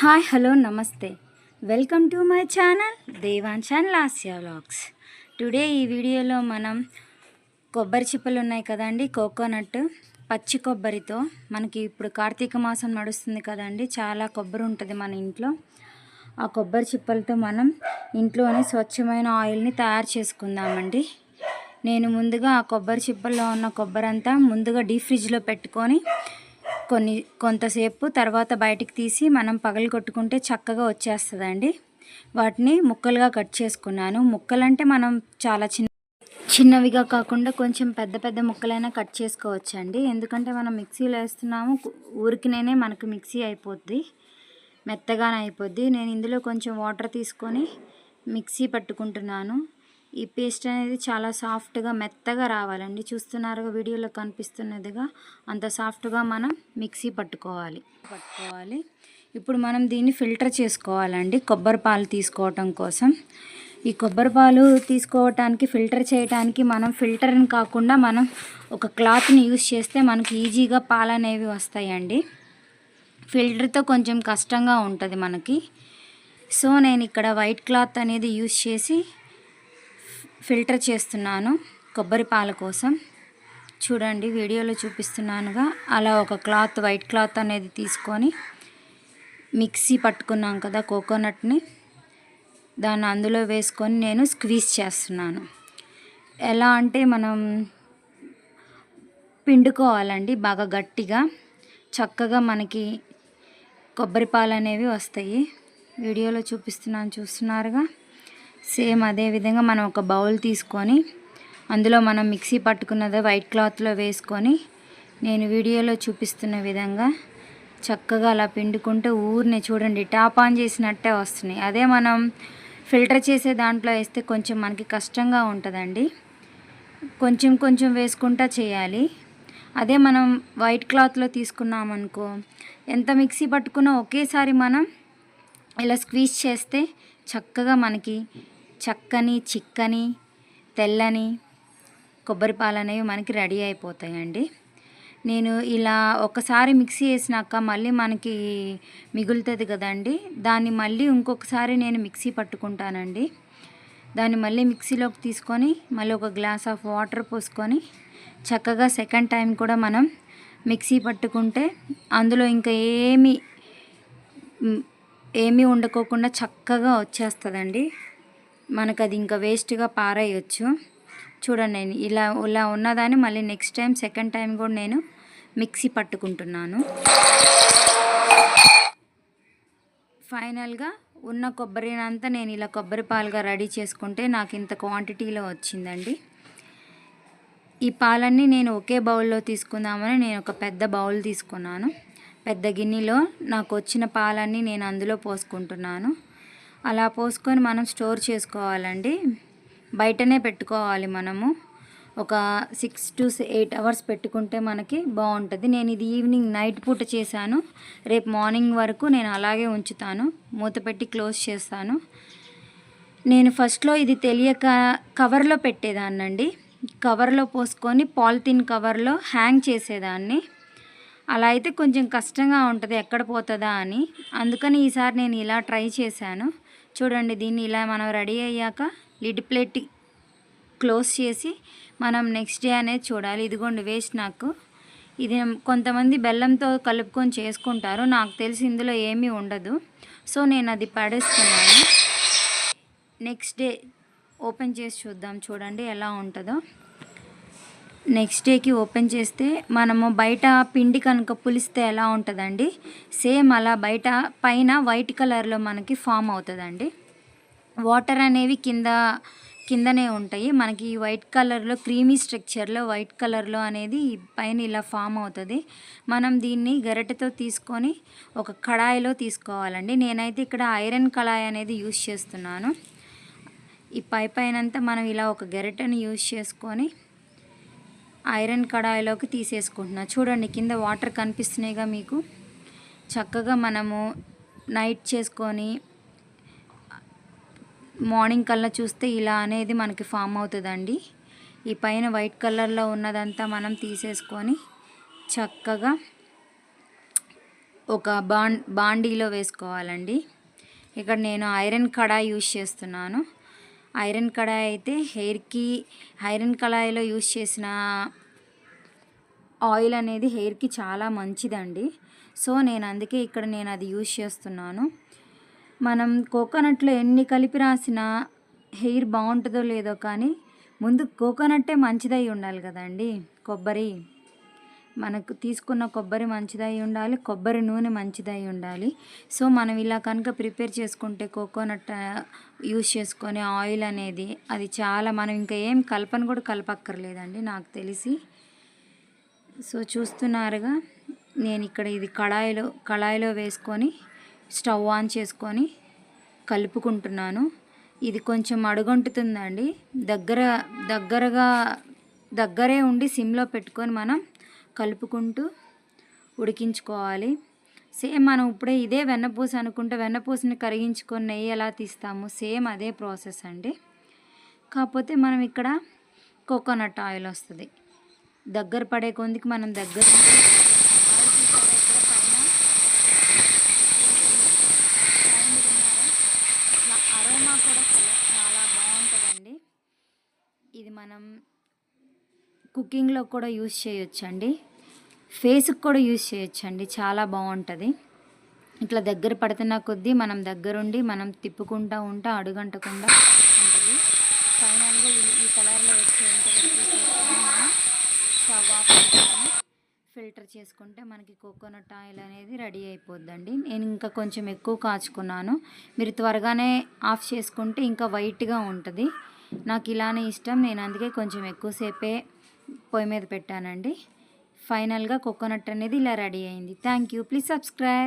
Hi hello నమస్తే. Welcome to my channel Devanshan Lasya vlogs. Today ఈ వీడియోలో మనం కొబ్బరి చిప్పలు ఉన్నాయి కదండి కోకోనట్ పచ్చి కొబ్బరితో. మనకి ఇప్పుడు కార్తీక మాసం నడుస్తుంది కదండి చాలా కొబ్బరి ఉంటుంది మన ఇంట్లో. ఆ కొబ్బరి చిప్పలతో మనం ఇంట్లోనే స్వచ్ఛమైన ఆయిల్ని తయారు చేసుకుందామండి. నేను ముందుగా ఆ కొబ్బరి చిప్పల్లో ఉన్న కొబ్బరి అంతా ముందుగా డీప్ ఫ్రిడ్జ్లో పెట్టుకొని కొన్ని కొంతసేపు తర్వాత బయటికి తీసి మనం పగలు కొట్టుకుంటే చక్కగా వచ్చేస్తుందండి. వాటిని ముక్కలుగా కట్ చేసుకున్నాను. ముక్కలంటే మనం చాలా చిన్న చిన్నవిగా కాకుండా కొంచెం పెద్ద పెద్ద ముక్కలైనా కట్ చేసుకోవచ్చండి. ఎందుకంటే మనం మిక్సీలో వేస్తున్నాము ఊరికినే మనకు మిక్సీ అయిపోద్ది మెత్తగానే అయిపోద్ది. నేను ఇందులో కొంచెం వాటర్ తీసుకొని మిక్సీ పట్టుకుంటున్నాను. ఈ పేస్ట్ అనేది చాలా సాఫ్ట్గా మెత్తగా రావాలండి. చూస్తున్నారుగా వీడియోలో కనిపిస్తున్నదిగా. అంత సాఫ్ట్గా మనం మిక్సీ పట్టుకోవాలి. పట్టుకోవాలి. ఇప్పుడు మనం దీన్ని ఫిల్టర్ చేసుకోవాలండి. కొబ్బరి పాలు తీసుకోవటం కోసం. ఈ కొబ్బరి పాలు తీసుకోవటానికి ఫిల్టర్ చేయడానికి మనం ఫిల్టర్ని కాకుండా మనం ఒక క్లాత్ని యూజ్ చేస్తే మనకి ఈజీగా పాలు అనేవి వస్తాయండి. ఫిల్టర్తో కొంచెం కష్టంగా ఉంటుంది మనకి. సో నేను ఇక్కడ వైట్ క్లాత్ అనేది యూజ్ చేసి ఫిల్టర్ చేస్తున్నాను కొబ్బరి పాల కోసం. చూడండి వీడియోలో చూపిస్తున్నానుగా. అలా ఒక క్లాత్ వైట్ క్లాత్ అనేది తీసుకొని మిక్సీ పట్టుకున్నాం కదా కోకోనట్ని. దాన్ని అందులో వేసుకొని నేను స్క్వీజ్ చేస్తున్నాను. ఎలా అంటే మనం పిండుకోవాలండి బాగా గట్టిగా. చక్కగా మనకి కొబ్బరి పాలు అనేవి వస్తాయి. వీడియోలో చూపిస్తున్నాను చూస్తున్నారుగా. సేమ్ అదే విధంగా మనం ఒక బౌల్ తీసుకొని అందులో మనం మిక్సీ పట్టుకున్నది వైట్ క్లాత్లో వేసుకొని నేను వీడియోలో చూపిస్తున్న విధంగా చక్కగా అలా పిండుకుంటే ఊరిని చూడండి టాప్ ఆన్ చేసినట్టే వస్తున్నాయి. అదే మనం ఫిల్టర్ చేసే దాంట్లో వేస్తే కొంచెం మనకి కష్టంగా ఉంటుందండి. కొంచెం కొంచెం వేసుకుంటా చేయాలి. అదే మనం వైట్ క్లాత్లో తీసుకున్నామనుకో ఎంత మిక్సీ పట్టుకున్నా ఒకేసారి మనం ఇలా స్క్వీజ్ చేస్తే చక్కగా మనకి చక్కని చిక్కని తెల్లని కొబ్బరి పాలు అనేవి మనకి రెడీ అయిపోతాయండి. నేను ఇలా ఒకసారి మిక్సీ వేసినాక మళ్ళీ మనకి మిగులుతుంది కదండి దాన్ని మళ్ళీ ఇంకొకసారి నేను మిక్సీ పట్టుకుంటానండి. దాన్ని మళ్ళీ మిక్సీలోకి తీసుకొని మళ్ళీ ఒక గ్లాస్ ఆఫ్ వాటర్ పోసుకొని చక్కగా సెకండ్ టైం కూడా మనం మిక్సీ పట్టుకుంటే అందులో ఇంకా ఏమి ఏమీ ఉండకోకుండా చక్కగా వచ్చేస్తుందండి. మనకు అది ఇంకా వేస్ట్గా పారేయచ్చు చూడండి నేను ఇలా ఇలా ఉన్నదాన్ని మళ్ళీ నెక్స్ట్ టైం సెకండ్ టైం కూడా నేను మిక్సీ పట్టుకుంటున్నాను. ఫైనల్గా ఉన్న కొబ్బరినంతా నేను ఇలా కొబ్బరి పాలుగా రెడీ చేసుకుంటే నాకు ఇంత క్వాంటిటీలో వచ్చిందండి. ఈ పాలన్నీ నేను ఒకే బౌల్లో తీసుకుందామని నేను ఒక పెద్ద బౌల్ తీసుకున్నాను. పెద్ద గిన్నెలో నాకు వచ్చిన పాలన్నీ నేను అందులో పోసుకుంటున్నాను. అలా పోసుకొని మనం స్టోర్ చేసుకోవాలండి. బయటనే పెట్టుకోవాలి మనము. ఒక సిక్స్ టు ఎయిట్ అవర్స్ పెట్టుకుంటే మనకి బాగుంటుంది. నేను ఇది ఈవినింగ్ నైట్ పూట చేశాను. రేపు మార్నింగ్ వరకు నేను అలాగే ఉంచుతాను. మూత పెట్టి క్లోజ్ చేస్తాను. నేను ఫస్ట్లో ఇది తెలియక కవర్లో పెట్టేదాన్నండి. కవర్లో పోసుకొని పాలిథిన్ కవర్లో హ్యాంగ్ చేసేదాన్ని. అలా అయితే కొంచెం కష్టంగా ఉంటుంది. ఎక్కడ పోతుందా అని. అందుకని ఈసారి నేను ఇలా ట్రై చేశాను. చూడండి దీన్ని ఇలా మనం రెడీ అయ్యాక లిడ్ ప్లేట్ క్లోజ్ చేసి మనం నెక్స్ట్ డే అనేది చూడాలి. ఇదిగోండి వేస్ట్ నాకు. ఇది కొంతమంది బెల్లంతో కలుపుకొని చేసుకుంటారు. నాకు తెలిసి ఇందులో ఏమీ ఉండదు. సో నేను అది పడేస్తున్నాను. నెక్స్ట్ డే ఓపెన్ చేసి చూద్దాం. చూడండి ఎలా ఉంటుందో. నెక్స్ట్ డేకి ఓపెన్ చేస్తే మనము బయట పిండి కనుక పులిస్తే ఎలా ఉంటుందండి? సేమ్ అలా బయట పైన వైట్ కలర్లో మనకి ఫామ్ అవుతుందండి. వాటర్ అనేవి కింద కిందనే ఉంటాయి. మనకి వైట్ కలర్లో క్రీమీ స్ట్రక్చర్లో వైట్ కలర్లో అనేది పైన ఇలా ఫామ్ అవుతుంది. మనం దీన్ని గరిటెతో తీసుకొని ఒక కడాయిలో తీసుకోవాలండి. నేనైతే ఇక్కడ ఐరన్ కళాయి అనేది యూస్ చేస్తున్నాను. ఈ పై పైనంతా మనం ఇలా ఒక గరిటెని యూస్ చేసుకొని ఐరన్ కడాయిలోకి తీసేసుకుంటున్నా. చూడండి కింద వాటర్ కనిపిస్తున్నాయిగా మీకు. చక్కగా మనము నైట్ చేసుకొని మార్నింగ్ కల్లా చూస్తే ఇలా అనేది మనకి ఫామ్ అవుతుందండి. ఈ పైన వైట్ కలర్లో ఉన్నదంతా మనం తీసేసుకొని చక్కగా ఒక బాండ్ బాండీలో వేసుకోవాలండి. ఇక్కడ నేను ఐరన్ కడాయి యూజ్ చేస్తున్నాను. ఐరన్ కడాయి అయితే హెయిర్కి ఐరన్ కడాయిలో యూజ్ చేసిన ఆయిల్ అనేది హెయిర్కి చాలా మంచిదండి. సో నేను అందుకే ఇక్కడ నేను అది యూస్ చేస్తున్నాను. మనం కోకోనట్లో ఎన్ని కలిపి రాసినా హెయిర్ బాగుంటుందో లేదో కానీ ముందు కోకోనట్టే మంచిదై ఉండాలి కదండి కొబ్బరి. మనకు తీసుకున్న కొబ్బరి మంచిదై ఉండాలి కొబ్బరి నూనె మంచిదై ఉండాలి. సో మనం ఇలా కనుక ప్రిపేర్ చేసుకుంటే కోకోనట్ యూస్ చేసుకొని ఆయిల్ అనేది అది చాలా మనం ఇంకా ఏం కలపను కూడా కలపక్కర్లేదండి నాకు తెలిసి. సో చూస్తున్నారుగా నేను ఇక్కడ ఇది కళాయిలో కళాయిలో వేసుకొని స్టవ్ ఆన్ చేసుకొని కలుపుకుంటున్నాను. ఇది కొంచెం అడుగంటుతుందండి. దగ్గర దగ్గరగా దగ్గరే ఉండి సిమ్లో పెట్టుకొని మనం కలుపుకుంటూ ఉడికించుకోవాలి. సేమ్ మనం ఇప్పుడే ఇదే వెన్నపూస అనుకుంటే వెన్నపూసని కరిగించుకొని నెయ్యి ఎలా తీస్తాము? సేమ్ అదే ప్రాసెస్ అండి. కాకపోతే మనం ఇక్కడ కోకోనట్ ఆయిల్ వస్తుంది. దగ్గర పడే కొందికి మనం దగ్గర పైన? అరోమా కూడా చాలా బాగుంటుందండి. ఇది మనం కుకింగ్లో కూడా యూస్ చేయొచ్చండి. ఫేస్కి కూడా యూస్ చేయొచ్చండి. చాలా బాగుంటుంది. ఇట్లా దగ్గర పడుతున్న కొద్దీ మనం దగ్గరుండి మనం తిప్పుకుంటూ ఉంటా అడుగంటకుండా ఉంటుంది. ఫైనల్గా ఈ కలర్లో వచ్చేంత ఫిల్టర్ చేసుకుంటే మనకి కోకోనట్ ఆయిల్ అనేది రెడీ అయిపోద్దండి. నేను ఇంకా కొంచెం ఎక్కువ కాచుకున్నాను. మీరు త్వరగానే ఆఫ్ చేసుకుంటే ఇంకా వైట్గా ఉంటుంది. నాకు ఇలానే ఇష్టం. నేను అందుకే కొంచెం ఎక్కువసేపే పొయ్యి మీద పెట్టానండి. ఫైనల్గా కోకోనట్ అనేది ఇలా రెడీ అయింది. Thank you please subscribe